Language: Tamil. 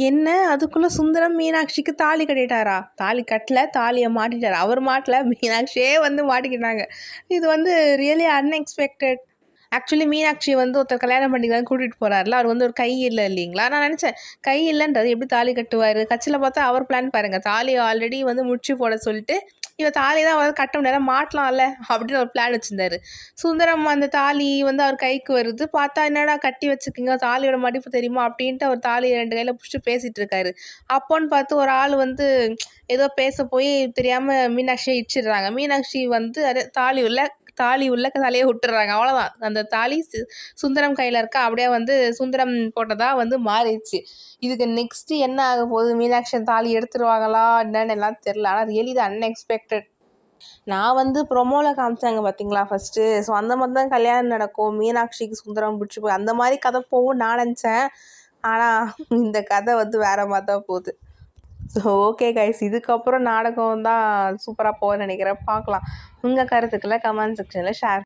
என்ன? அதுக்குள்ளே சுந்தரம் மீனாட்சிக்கு தாலி கட்டிட்டாரா? தாலி கட்டல தாலியை மாட்டிட்டார். அவர் மாட்டல மீனாட்சியே வந்து மாட்டிக்கிட்டாங்க. இது வந்து ரியலி அன்எக்ஸ்பெக்டட் ஆக்சுவலி மீனாட்சி வந்து ஒருத்தர் கல்யாணம் பண்ணிக்கலாம் கூட்டிகிட்டு போகிறாருல அவர் வந்து ஒரு கை இல்லை இல்லைங்களா? நான் நினச்சேன் கை இல்லைன்றது எப்படி தாலி கட்டுவார்? கட்சியில் பார்த்தா அவர் பிளான் பாருங்கள் தாலி ஆல்ரெடி வந்து முடிச்சு போட சொல்லிட்டு இவ தாலி தான் அவர் கட்ட முடியாது மாட்டலாம்ல அப்படின்னு ஒரு பிளான் வச்சுருந்தாரு. சுந்தரம் அந்த தாலி வந்து அவர் கைக்கு வருது. பார்த்தா என்னடா கட்டி வச்சுக்கிங்க தாலியோட மடிப்பு தெரியுமா? அப்படின்ட்டு அவர் தாலியை ரெண்டு கையில் பிடிச்சி பேசிகிட்டு இருக்காரு. அப்போன்னு பார்த்து ஒரு ஆள் வந்து ஏதோ பேச போய் தெரியாமல் மீனாட்சியை இடிச்சிடுறாங்க. மீனாட்சி வந்து அது தாலி உள்ள தாலி உள்ள தலையை விட்டுறாங்க. அவ்வளோதான் அந்த தாலி சு- சுந்தரம் கையில் இருக்கா அப்படியே வந்து சுந்தரம் போட்டதாக வந்து மாறிடுச்சு. இதுக்கு நெக்ஸ்ட்டு என்ன ஆக போகுது? மீனாட்சி தாலி எடுத்துருவாங்களா? என்னன்னு எல்லாம் தெரில ஆனால் ரியலி இது அன்எக்ஸ்பெக்டட் நான் வந்து ப்ரொமோவில் காமிச்சாங்க பார்த்தீங்களா ஃபஸ்ட்டு ஸோ அந்த மாதிரி தான் கல்யாணம் நடக்கும். மீனாட்சிக்கு சுந்தரம் பிடிச்சி போய் அந்த மாதிரி கதை போகும் நான் நினச்சேன். ஆனால் இந்த கதை வந்து வேறு மாதிரி தான் போகுது. ஸோ ஓகே கைஸ் இதுக்கப்புறம் நாடகம் தான் சூப்பராக போக நினைக்கிறேன். பார்க்கலாம். உங்கள் கருத்துக்களை கமெண்ட் செக்ஷனில் ஷேர்